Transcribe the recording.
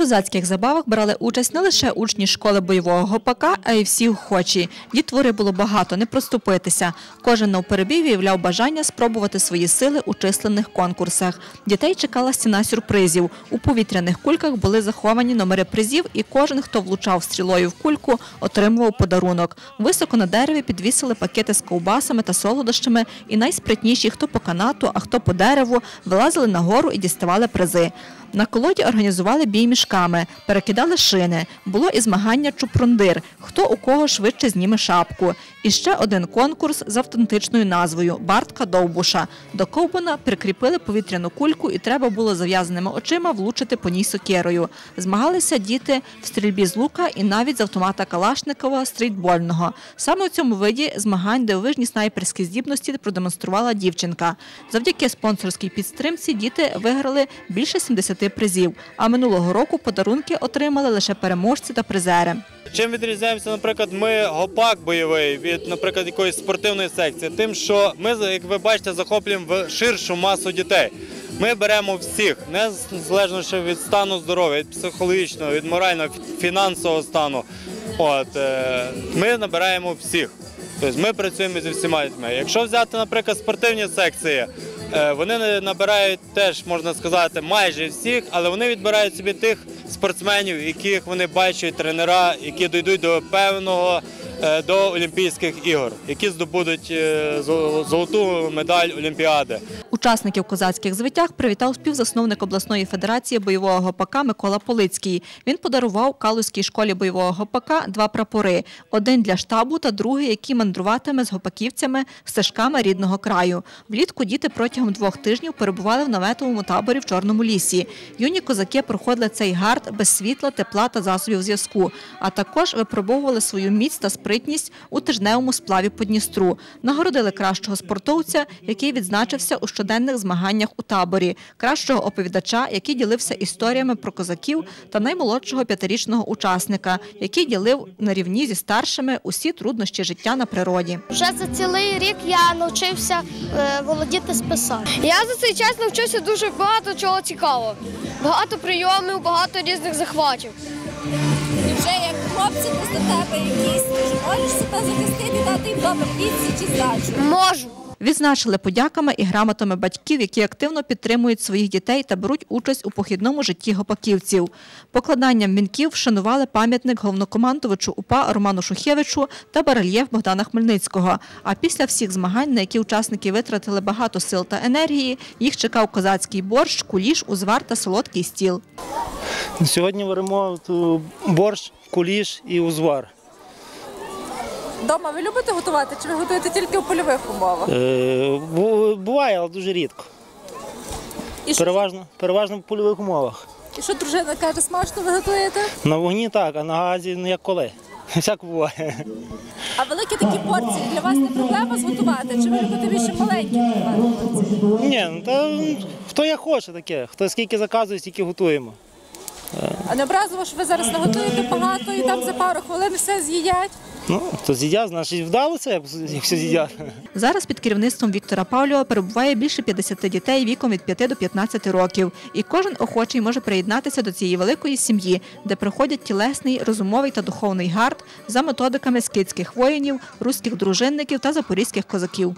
козацьких забавах брали участь не лише учні школи бойового гопака, а й всі охочі. Дітвори було багато, не проступитися. Кожен навперебій виявляв бажання спробувати свої сили у численних конкурсах. Дітей чекала стіна сюрпризів. У повітряних кульках були заховані номери призів, і кожен, хто влучав стрілою в кульку, отримував подарунок. Високо на дереві підвісили пакети з ковбасами та солодощами, і найспритніші, хто по канату, а хто по дереву, вилазили на гору і діставали призи. На колоді організували бій мішками, перекидали шини. Було і змагання чупрундир, хто у кого швидше зніме шапку. І ще один конкурс з автентичною назвою Бартка Довбуша. До ковбана прикріпили повітряну кульку, і треба було зав'язаними очима влучити по ній сокирою. Змагалися діти в стрільбі з лука і навіть з автомата Калашникова стрітбольного. Саме у цьому виді змагань дивовижні снайперські здібності продемонструвала дівчинка. Завдяки спонсорській підтримці діти виграли більше 70 призів. А минулого року подарунки отримали лише переможці та призери. Чим відрізняємося, наприклад, ми гопак бойовий від, наприклад, якоїсь спортивної секції, тим, що ми, як ви бачите, захоплюємо в ширшу масу дітей. Ми беремо всіх, незалежно від стану здоров'я, від психологічного, від морального, фінансового стану. От, е, ми набираємо всіх. Тобто ми працюємо зі всіма дітьми. Якщо взяти, наприклад, спортивні секції, вони не набирають теж, можна сказати, майже всіх, але вони відбирають собі тих спортсменів, яких вони бачать, тренера, які дійдуть до певного е, до Олімпійських ігор, які здобудуть е, золоту медаль Олімпіади. Учасників козацьких звитяг привітав співзасновник обласної федерації бойового гопака Микола Полицький. Він подарував Калузькій школі бойового гопака два прапори: один для штабу та другий, який мандруватиме з гопаківцями стежками рідного краю. Влітку діти протягом двох тижнів перебували в наметовому таборі в Чорному лісі. Юні козаки проходили цей гард без світла, тепла та засобів зв'язку, а також випробовували свою міць та спритність у тижневому сплаві по Дністру. Нагородили кращого спортовця, який відзначився у щоденних змаганнях у таборі, кращого оповідача, який ділився історіями про козаків, та наймолодшого п'ятирічного учасника, який ділив на рівні зі старшими усі труднощі життя на природі. Вже за цілий рік я навчився е, володіти списом. Я за цей час навчився дуже багато чого цікавого. Багато прийомів, багато різних захватів. Хлопці просто тебе якісь, чи можеш себе захистити, дати їм добре відсіч чи здачу. Можу. Відзначили подяками і грамотами батьків, які активно підтримують своїх дітей та беруть участь у похідному житті гопаківців. Покладанням вінків вшанували пам'ятник головнокомандувачу УПА Роману Шухевичу та барельєф Богдана Хмельницького. А після всіх змагань, на які учасники витратили багато сил та енергії, їх чекав козацький борщ, куліш, узвар та солодкий стіл. Сьогодні варимо борщ, куліш і узвар. Дома ви любите готувати, чи ви готуєте тільки у польових умовах? Е, Буває, але дуже рідко. І що, Переважно, переважно в польових умовах. і що дружина каже, смачно ви готуєте? На вогні так, а на газі ну як коли. Всяк буває. А великі такі порції для вас не проблема зготувати? Чи ви любите більше маленькі? Ні, ну та хто як хоче таке, хто скільки заказує, стільки готуємо. А не образово, що ви зараз наготуєте багато і там за пару хвилин все з'їдять? Ну, то з'їдять, значить вдалося, як як все з'їдять. Зараз під керівництвом Віктора Павлєва перебуває більше 50 дітей віком від 5 до 15 років. І кожен охочий може приєднатися до цієї великої сім'ї, де проходять тілесний, розумовий та духовний гард за методиками скидських воїнів, руських дружинників та запорізьких козаків.